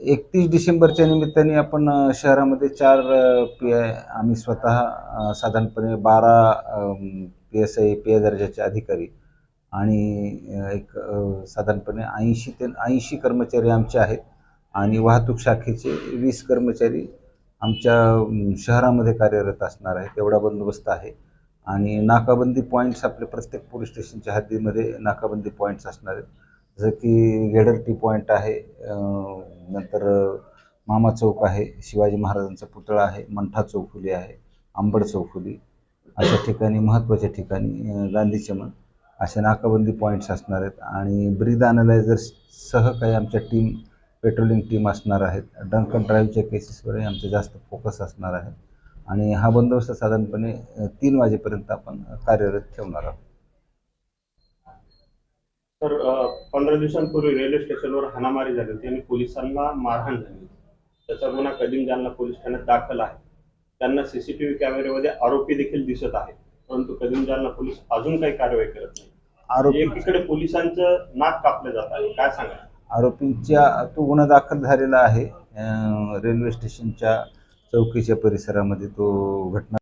एकतीस डिसेंबरच्या निमित्ताने आपण शहरामध्ये चार पी आय आम्ही स्वतः साधारणपणे बारा P S I P I दर्जाचे अधिकारी आणि एक साधारणपणे ऐंशी ते ऐंशी कर्मचारी आमचे आहेत आणि वाहतूक शाखेचे वीस कर्मचारी आमच्या शहरामध्ये कार्यरत असणार आहेत. एवढा बंदोबस्त आहे. आणि नाकाबंदी पॉईंट्स आपले प्रत्येक पोलीस स्टेशनच्या हद्दीमध्ये नाकाबंदी पॉईंट्स असणार आहेत. जसं की गेडर टी पॉईंट आहे नंतर मामा चौक आहे शिवाजी महाराजांचा पुतळा आहे मंठा चौफुली आहे आंबड चौफुली अशा ठिकाणी महत्त्वाच्या ठिकाणी गांधी चमन अशा नाकाबंदी पॉईंट्स असणार आहेत. आणि ब्रीद अनालायझर्स सह काही आमच्या टीम पेट्रोलिंग टीम असणार आहेत. डंकन ड्राईव्हच्या केसेसवरही आमचा जास्त फोकस असणार आहे आणि हा बंदोबस्त साधारणपणे तीन वाजेपर्यंत आपण कार्यरत ठेवणार आहोत. तर पंधरा दिवसांपूर्वी रेल्वे स्टेशनवर हाणामारी झाली होती आणि पोलिसांना मारहाण झाली होती. त्याचा गुन्हा कदीम जालना पोलीस ठाण्यात दाखल आहे. त्यांना सीसीटीव्ही कॅमेऱ्यामध्ये आरोपी देखील दिसत आहे परंतु कदीम जालना पोलीस अजून काही कारवाई करत नाही. आरोपी एकीकडे पोलिसांचं नाक कापलं जात आहे. काय सांगा आरोपींच्या तो गुन्हा दाखल झालेला आहे. रेल्वे स्टेशनच्या चौकीच्या परिसरामध्ये तो घटना